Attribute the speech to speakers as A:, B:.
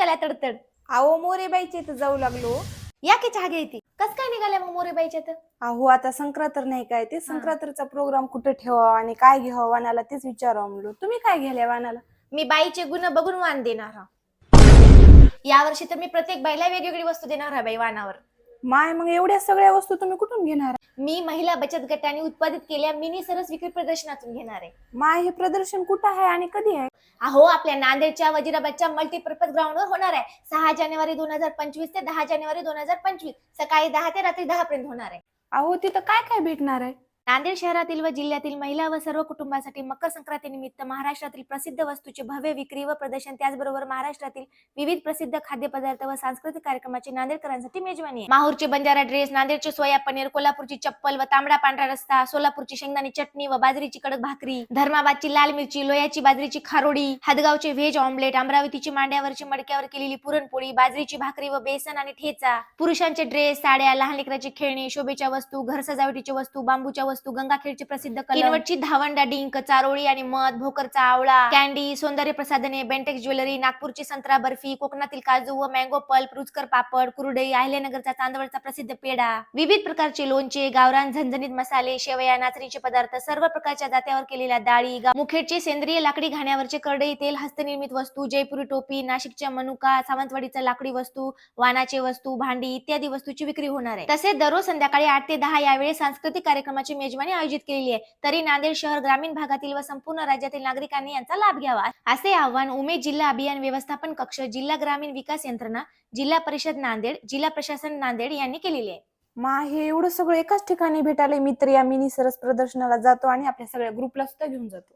A: निघाल्या तडतड.
B: अहो मोरेबाईच्या इथं जाऊ लागलो.
A: या की चहा घ्यायची? कस काय निघाल्या मग मोरेबाईच्या तर
B: अहो आता संक्रांतर नाही काय ते? संक्रांतरचा प्रोग्राम कुठे ठेवा आणि काय घ्यावं वानाला तेच विचारावं म्हणलो. तुम्ही काय घ्याल्या वानाला?
A: मी बाईचे गुण बघून वाण देणार. हा यावर्षी तर मी प्रत्येक बाईला वेगवेगळी वस्तू देणार आहे बाई वाणावर
B: माय मग एवढ्या सगळ्या वस्तू तुम्ही कुठून घेणार?
A: मी महिला बचत गटाने उत्पादित केलेल्या मिनी सरस विक्री प्रदर्शनातून घेणार आहे.
B: माय हे प्रदर्शन कुठं आहे आणि कधी आहे?
A: अहो आपल्या नांदेडच्या वजिराबादच्या मल्टीपर्पज ग्राउंडवर होणार आहे. सहा जानेवारी दोन हजार पंचवीस ते दहा जानेवारी दोन हजार पंचवीस. सकाळी दहा ते रात्री दहा पर्यंत होणार आहे.
B: अहो तिथं काय काय भेटणार आहे?
A: नांदेड शहरातील व जिल्ह्यातील महिला व सर्व कुटुंबासाठी मकर संक्रांती निमित्त महाराष्ट्रातील प्रसिद्ध वस्तूचे भव्य विक्री व प्रदर्शन त्याचबरोबर महाराष्ट्रातील विविध प्रसिद्ध खाद्यपदार्थ व सांस्कृतिक कार्यक्रमाची नांदेडकरांसाठी मेजवानी आहे. माहूरचे बंजारा ड्रेस नांदेडचे सोया पनीर कोल्हापूरची चप्पल व तांबडा पांढरा रस्ता सोलापूरची शेंगदाणी चटणी व बाजरीची कडक भाकरी धर्माबादची लाल मिरची लोयाची बाजरीची खारोडी हदगावचे व्हेज ऑमलेट अमरावतीची मांड्यावरची मडक्यावर केलेली पुरणपोळी बाजरीची भाकरी व बेसन आणि ठेचा पुरुषांचे ड्रेस साड्या लहान लेकराची खेळणी शोभेच्या वस्तू घर सजावटीची वस्तू बांबूच्या वस्तू गंगाखेडचे प्रसिद्ध किनवटची धावंडा डिंक चारोळी आणि मध भोकरचा आवळा. कॅन्डी सौंदर्य प्रसाधने बेंटेक्स ज्वेलरी नागपूरची संत्रा बर्फी कोकणातील काजू व मँगो पल्प रुचकर पापड कुरडई अहिल्यानगरचा चांदवडचा प्रसिद्ध पेढा. विविध प्रकारचे लोणचे गावरान झणझणीत मसाले शेवया नाचणीचे पदार्थ सर्व प्रकारच्या जात्यावर केलेल्या डाळी मुखेडचे सेंद्रिय लाकडी घाण्यावरचे करडई तेल हस्तनिर्मित वस्तू जयपुरी टोपी नाशिकच्या मनुका सावंतवाडीचा लाकडी वस्तू वानाचे वस्तू भांडी इत्यादी वस्तूची विक्री होणार आहे. तसेच दररोज संध्याकाळी आठ ते दहा यावेळी सांस्कृतिक कार्यक्रमाची मेजवानी आयोजित केलेली आहे तरी नांदेड शहर ग्रामीण भागातील व संपूर्ण राज्यातील नागरिकांनी यांचा लाभ घ्यावा असे आवाहन उमेद जिल्हा अभियान व्यवस्थापन कक्ष जिल्हा ग्रामीण विकास यंत्रणा जिल्हा परिषद नांदेड जिल्हा प्रशासन नांदेड यांनी केलेली आहे
B: मा हे एवढं सगळं एकाच ठिकाणी भेटायला मित्र या मिनी सरस प्रदर्शनाला जातो आणि आपल्या सगळ्या ग्रुपला सुद्धा घेऊन जातो.